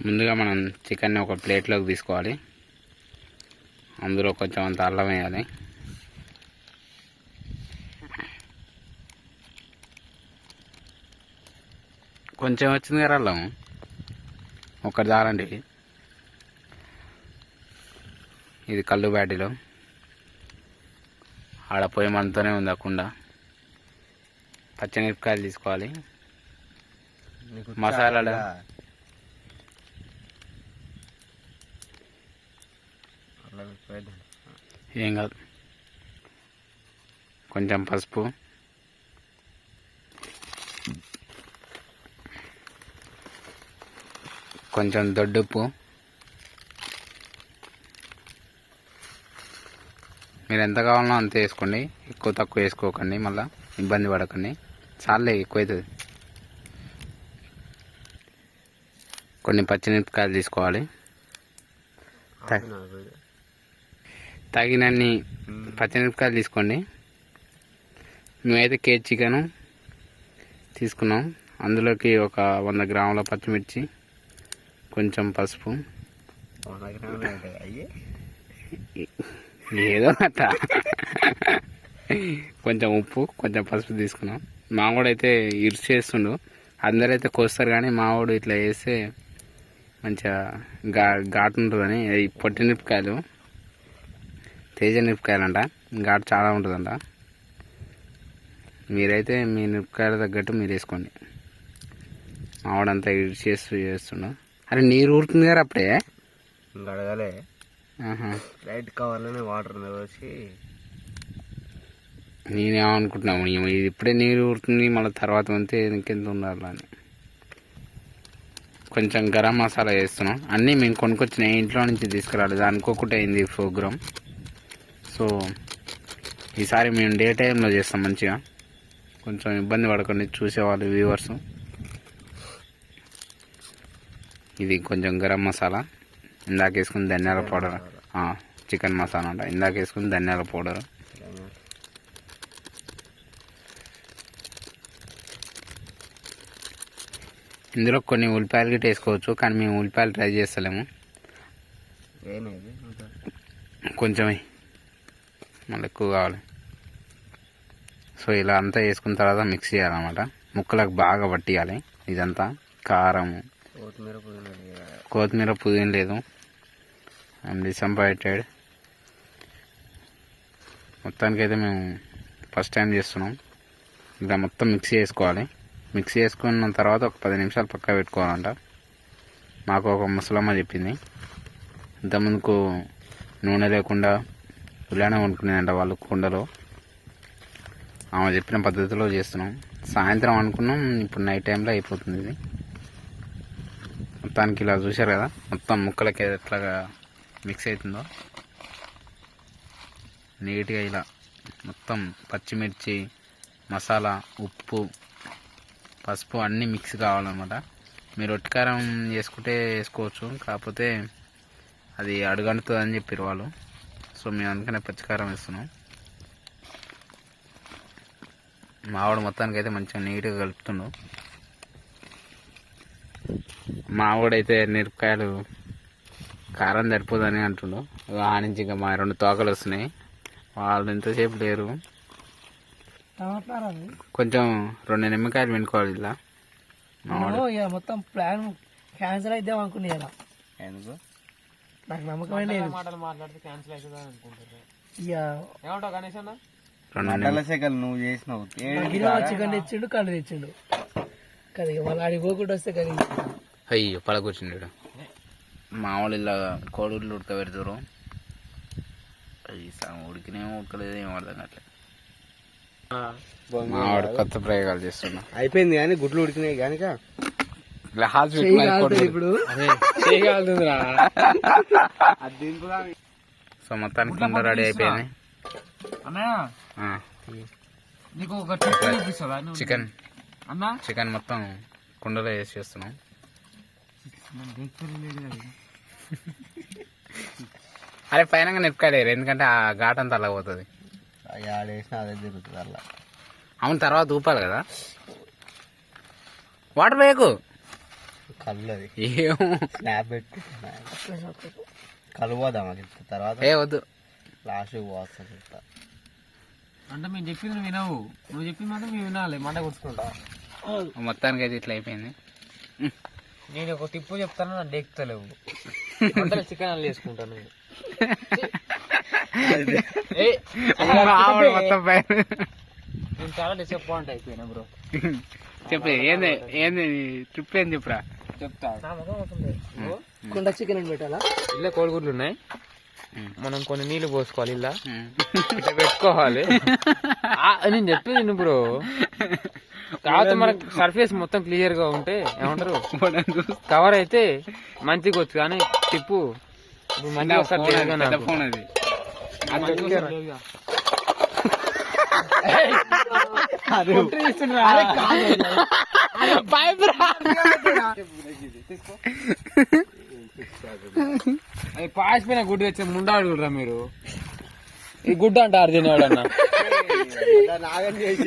ముందుగా మనం చికెన్ని ఒక ప్లేట్లోకి తీసుకోవాలి. అందులో కొంచెం అంత అల్లం వేయాలి. కొంచెం వచ్చింది కదా అల్లం? ఒకటి చాలండి. ఇది కళ్ళు బ్యాటిలో. ఆడ పొయ్యి మనతోనే ఉంది ఆ కుండ. పచ్చమిరపకాయలు తీసుకోవాలి. మసాలాలు? ఏం కాదు. కొంచెం పసుపు. కొంచెం దొడ్డుప్పు. మీరు ఎంత కావాలనో అంత వేసుకోండి. ఎక్కువ తక్కువ వేసుకోకండి. మళ్ళీ ఇబ్బంది పడకండి. చాలే ఎక్కువ అవుతుంది కొన్ని పచ్చిమిరపకాయలు తీసుకోవాలి. తగినన్ని. పచ్చిమిరపకాయలు తీసుకోండి. మేమైతే కేజీ చికెను తీసుకున్నాం. అందులోకి ఒక వంద గ్రాముల పచ్చిమిర్చి కొంచెం పసుపు. ఏదో అట్ట కొంచెం ఉప్పు కొంచెం పసుపు తీసుకున్నాం. మావాడు అయితే ఇరుసు చేస్తుండు. అందరైతే కోస్తారు కానీ మావాడు ఇట్లా వేస్తే మంచిగా ఘా ఘాటు ఉంటుందని. అది పొట్టి మిరపకాయలు. తేజ మిరపకాయలు అంట ఘాటు చాలా ఉంటుందంట. మీరైతే మీ మిరపకాయల తగ్గట్టు మీరు వేసుకోండి. మావాడంతా ఇడిచి చేస్తూ చేస్తుండు. అరే నీరు ఊరుతుంది కదా అప్పుడే? అడగలే. లైట్ కవర్లోనే వాటర్ పోసి. నేనేమనుకుంటున్నాము ఇది ఇప్పుడే నీరు ఊరుతుంది మళ్ళీ తర్వాత అంతే ఇంకెంత ఉండాలి అని. కొంచెం గరం మసాలా వేస్తున్నాం. అన్నీ మేము కొనుక్కొచ్చినాయి ఇంట్లో నుంచి తీసుకురాలేదు అనుకోకుండా అయింది ప్రోగ్రామ్ సో ఈసారి మేము డే టైంలో చేస్తాం మంచిగా. కొంచెం ఇబ్బంది పడకండి చూసేవాళ్ళు వ్యూవర్స్ ఇది కొంచెం గరం మసాలా. ఇందాక వేసుకుని ధనియాల పౌడర్. చికెన్ మసాలా అంట. ఇందాక వేసుకుని ధనియాల పౌడర్. ఇందులో కొన్ని ఉల్లిపాయలు గిట్ట వేసుకోవచ్చు కానీ మేము ఉల్లిపాయలు ట్రై చేస్తలేము. కొంచెమే. మళ్ళీ ఎక్కువ కావాలి. సో ఇలా అంతా వేసుకున్న తర్వాత మిక్స్ చేయాలన్నమాట. ముక్కలకు బాగా పట్టియాలి ఇదంతా. కారం కొత్తిమీర పుదీనా. కొత్తిమీర పుదీన లేదు. ఐఎమ్ డిసప్పాయింటెడ్ మొత్తానికైతే మేము ఫస్ట్ టైం చేస్తున్నాం. ఇలా మొత్తం మిక్స్ చేసుకోవాలి. మిక్స్ చేసుకున్న తర్వాత ఒక పది నిమిషాలు పక్క పెట్టుకోవాలంట. మాకు ఒక ముసలమ్మ చెప్పింది. ఇంతకుముందుకు నూనె లేకుండా ఇలానే వండుకునేదంట వాళ్ళు కుండలో. ఆమె చెప్పిన పద్ధతిలో చేస్తున్నాం. సాయంత్రం అనుకున్నాం ఇప్పుడు నైట్ టైంలో అయిపోతుంది ఇది. మొత్తానికి ఇలా చూశారు కదా మొత్తం ముక్కలకి ఎట్లాగా మిక్స్ అవుతుందో. నీట్గా ఇలా మొత్తం పచ్చిమిర్చి మసాలా ఉప్పు పసుపు అన్నీ మిక్స్ కావాలన్నమాట. మీరు ఒట్టికారం చేసుకుంటే వేసుకోవచ్చు కాకపోతే అది అడుగంటుతుంది అని చెప్పారు వాళ్ళు. సో మేము అందుకనే పచ్చికారం వేస్తున్నాం. మావాడు మొత్తానికి అయితే మంచిగా నీట్గా కలుపుతుండు. మావాడైతే మిరపకాయలు కారం సరిపోదని అంటుండు. ఆ నుంచి ఇంకా మా రెండు తోకలు వస్తున్నాయి. వాళ్ళు ఎంతసేపు లేరు. కొంచెం రెండు నిమ్మకాయలు వెనుకోవాలి ఇలా. మొత్తం ప్లాన్ క్యాన్సిల్ అయిద్దాం అనుకున్నా ఇలా ఎందుకు? నాకు నమ్మకమే లేదు. ఇక రెండు మండల నిమ్మ- శాఖలు నువ్వు చేసినావు. గిన్నె చికెన్ తెచ్చిండు కళ్ళు తెచ్చిండు. కదా ఇక వాళ్ళు ఆడికి పోకుండా వస్తే కదా అయ్యో మామూలు ఇలా కోడిగుడ్లు ఉడకబెడతారు అది ఉడికినేమో ఉడకలేదు ఏమో అర్థం కావట్లేదు మావాడు కొత్త ప్రయోగాలు చేస్తున్నా. అయిపోయింది కానీ గుడ్లు ఉడికినాయి కనుక గ్లాస్ ఇప్పుడు. సో మొత్తానికి కుండ రెడీ అయిపోయింది. చికెన్. అన్నా? చికెన్ మొత్తం కుండలో వేసి చేస్తున్నాం. అరే పైన నిప్పుకాయలేరు ఎందుకంటే ఆ ఘాట్ అంతా అలా పోతుంది. అవును తర్వాత ఊపాలి కదా. వాటర్ వేయకు. కళ్ళు అది ఏమో. స్నాప్ పెట్టుకుంటున్నా పోదాం అది తర్వాత. ఏ వద్దు. లాస్ట్ పోస్తాను చెప్తా. అంటే మేము చెప్పింది నువ్వు వినవు. నువ్వు చెప్పింది మాత్రం మేము వినాలి. మంట కొట్టుకుంటా. మొత్తానికి అయితే ఇట్లా అయిపోయింది. నేను ఒక టిప్పు చెప్తాను నన్ను ఎక్కుతలేవు వంటలు చికెన్ అల్లు వేసుకుంటాను నేను. చాలా డిసప్పాయింట్ అయిపోయినా బ్రో చెప్పు ఏంది ఏంది ట్రిప్ ఏంది చెప్పురా చెప్తా. కుండ చికెన్ పెట్టాలా? ఇల్లే కోడిగుడ్లు ఉన్నాయి. మనం కొన్ని నీళ్ళు పోసుకోవాలి ఇలా. ఇట్లా పెట్టుకోవాలి. నేను చెప్పేది బ్రో. కాకపోతే మనకు సర్ఫేస్ మొత్తం క్లియర్గా ఉంటే ఏమంటారు? కవర్ అయితే మంచిగా వచ్చు కానీ టిప్పు ఇప్పుడు ఫోన్ అది, అది పాసిపోయిన గుడ్డు తెచ్చే ముండాడు చూడరా మీరు. ఈ గుడ్డు అంటారు తినేవాడు అన్న నాగం చేసి.